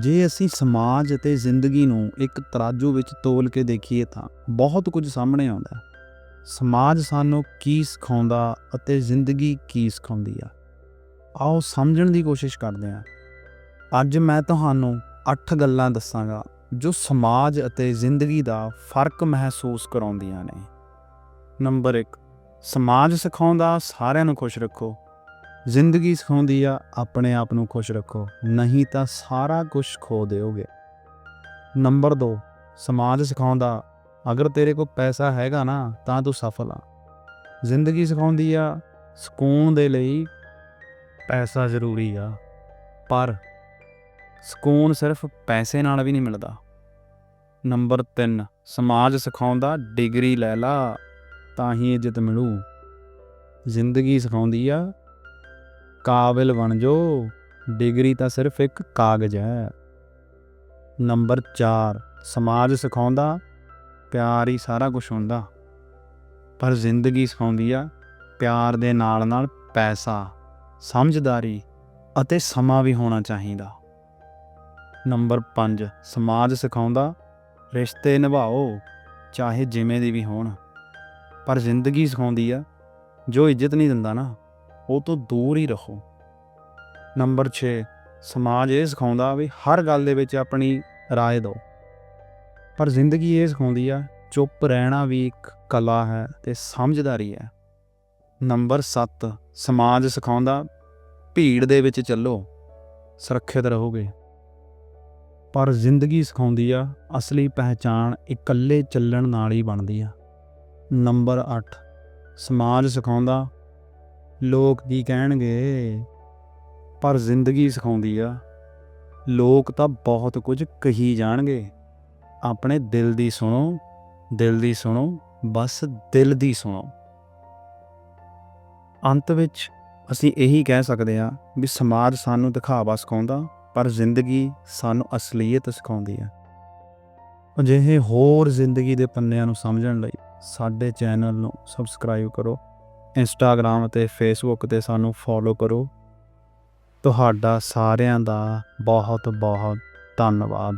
ਜੇ ਅਸੀਂ ਸਮਾਜ ਅਤੇ ਜ਼ਿੰਦਗੀ ਨੂੰ ਇੱਕ ਤਰਾਜੂ ਵਿੱਚ ਤੋਲ ਕੇ ਦੇਖੀਏ ਤਾਂ ਬਹੁਤ ਕੁਝ ਸਾਹਮਣੇ ਆਉਂਦਾ ਹੈ। ਸਮਾਜ ਸਾਨੂੰ ਕੀ ਸਿਖਾਉਂਦਾ ਅਤੇ ਜ਼ਿੰਦਗੀ ਕੀ ਸਿਖਾਉਂਦੀ ਆ? ਆਓ ਸਮਝਣ ਦੀ ਕੋਸ਼ਿਸ਼ ਕਰਦੇ ਹਾਂ। ਅੱਜ ਮੈਂ ਤੁਹਾਨੂੰ 8 ਗੱਲਾਂ ਦੱਸਾਂਗਾ ਜੋ ਸਮਾਜ ਅਤੇ ਜ਼ਿੰਦਗੀ ਦਾ ਫ਼ਰਕ ਮਹਿਸੂਸ ਕਰਾਉਂਦੀਆਂ ਨੇ। ਨੰਬਰ 1 ਸਮਾਜ ਸਿਖਾਉਂਦਾ ਸਾਰਿਆਂ ਨੂੰ ਖੁਸ਼ ਰੱਖੋ। ਜ਼ਿੰਦਗੀ ਸਿਖਾਉਂਦੀ ਆ, ਆਪਣੇ ਆਪ ਨੂੰ ਖੁਸ਼ ਰੱਖੋ। ਨਹੀਂ ਤਾਂ ਸਾਰਾ ਕੁਝ ਖੋ ਦਿਓਗੇ। ਨੰਬਰ 2 ਸਮਾਜ ਸਿਖਾਉਂਦਾ, ਅਗਰ ਤੇਰੇ ਕੋਲ ਪੈਸਾ ਹੈਗਾ ਨਾ, ਤਾਂ ਤੂੰ ਸਫਲ ਆ। ਜ਼ਿੰਦਗੀ ਸਿਖਾਉਂਦੀ ਆ, ਸਕੂਨ ਦੇ ਲਈ ਪੈਸਾ ਜ਼ਰੂਰੀ ਆ, ਪਰ ਸਕੂਨ ਸਿਰਫ ਪੈਸੇ ਨਾਲ ਵੀ ਨਹੀਂ ਮਿਲਦਾ। ਨੰਬਰ 3 ਸਮਾਜ ਸਿਖਾਉਂਦਾ, ਡਿਗਰੀ ਲੈ ਲਾ, ਤਾਂ ਹੀ ਇੱਜ਼ਤ ਮਿਲੂ। ਜ਼ਿੰਦਗੀ ਸਿਖਾਉਂਦੀ ਆ ਕਾਬਿਲ ਬਣ ਜੋ, ਡਿਗਰੀ ਤਾਂ ਸਿਰਫ ਇੱਕ ਕਾਗਜ਼ ਹੈ। ਨੰਬਰ 4 ਸਮਾਜ ਸਿਖਾਉਂਦਾ, ਪਿਆਰ ਹੀ ਸਾਰਾ ਕੁਝ ਹੁੰਦਾ। ਪਰ ਜ਼ਿੰਦਗੀ ਸਿਖਾਉਂਦੀ ਆ, ਪਿਆਰ ਦੇ ਨਾਲ ਨਾਲ ਪੈਸਾ, ਸਮਝਦਾਰੀ ਅਤੇ ਸਮਾਂ ਵੀ ਹੋਣਾ ਚਾਹੀਦਾ। ਨੰਬਰ 5 ਸਮਾਜ ਸਿਖਾਉਂਦਾ, ਰਿਸ਼ਤੇ ਨਿਭਾਓ, ਚਾਹੇ ਜਿਵੇਂ ਦੇ ਵੀ ਹੋਣ। ਪਰ ਜ਼ਿੰਦਗੀ ਸਿਖਾਉਂਦੀ ਆ, ਜੋ ਇੱਜ਼ਤ ਨਹੀਂ ਦਿੰਦਾ ਨਾ। ਉਹ ਤੋਂ ਦੂਰ ਹੀ ਰਹੋ ਨੰਬਰ 6 ਸਮਾਜ ਇਹ ਸਿਖਾਉਂਦਾ ਵੀ ਹਰ ਗੱਲ ਦੇ ਵਿੱਚ ਆਪਣੀ رائے ਦਿਓ ਪਰ ਜ਼ਿੰਦਗੀ ਇਹ ਸਿਖਾਉਂਦੀ ਆ ਚੁੱਪ ਰਹਿਣਾ ਵੀ ਇੱਕ ਕਲਾ ਹੈ ਤੇ ਸਮਝਦਾਰੀ ਹੈ ਨੰਬਰ 7 ਸਮਾਜ ਸਿਖਾਉਂਦਾ ਭੀੜ ਦੇ ਵਿੱਚ ਚੱਲੋ ਸੁਰੱਖਿਅਤ ਰਹੋਗੇ ਪਰ ਜ਼ਿੰਦਗੀ ਸਿਖਾਉਂਦੀ ਆ ਅਸਲੀ ਪਹਿਚਾਣ ਇਕੱਲੇ ਚੱਲਣ ਨਾਲ ਹੀ ਬਣਦੀ ਆ ਨੰਬਰ 8 ਸਮਾਜ ਸਿਖਾਉਂਦਾ ਲੋਕ ਕੀ ਕਹਿਣਗੇ? ਪਰ ਜ਼ਿੰਦਗੀ ਸਿਖਾਉਂਦੀ ਆ, ਲੋਕ ਤਾਂ ਬਹੁਤ ਕੁਝ ਕਹੀ ਜਾਣਗੇ। ਆਪਣੇ ਦਿਲ ਦੀ ਸੁਣੋ, ਦਿਲ ਦੀ ਸੁਣੋ, ਬਸ ਦਿਲ ਦੀ ਸੁਣੋ। ਅੰਤ ਵਿੱਚ ਅਸੀਂ ਇਹੀ ਕਹਿ ਸਕਦੇ ਹਾਂ ਵੀ ਸਮਾਜ ਸਾਨੂੰ ਦਿਖਾਵਾ ਸਿਖਾਉਂਦਾ, ਪਰ ਜ਼ਿੰਦਗੀ ਸਾਨੂੰ ਅਸਲੀਅਤ ਸਿਖਾਉਂਦੀ ਆ। ਅਜਿਹੇ ਹੋਰ ਜ਼ਿੰਦਗੀ ਦੇ ਪੰਨਿਆਂ ਨੂੰ ਸਮਝਣ ਲਈ ਸਾਡੇ ਚੈਨਲ ਨੂੰ ਸਬਸਕ੍ਰਾਈਬ ਕਰੋ। ਇੰਸਟਾਗ੍ਰam ਅਤੇ ਫੇਸਬੁੱਕ ਤੇ ਸਾਨੂੰ ਫੋਲੋ ਕਰੋ। ਤੁਹਾਡਾ ਸਾਰਿਆਂ ਦਾ ਬਹੁਤ ਬਹੁਤ ਧੰਨਵਾਦ।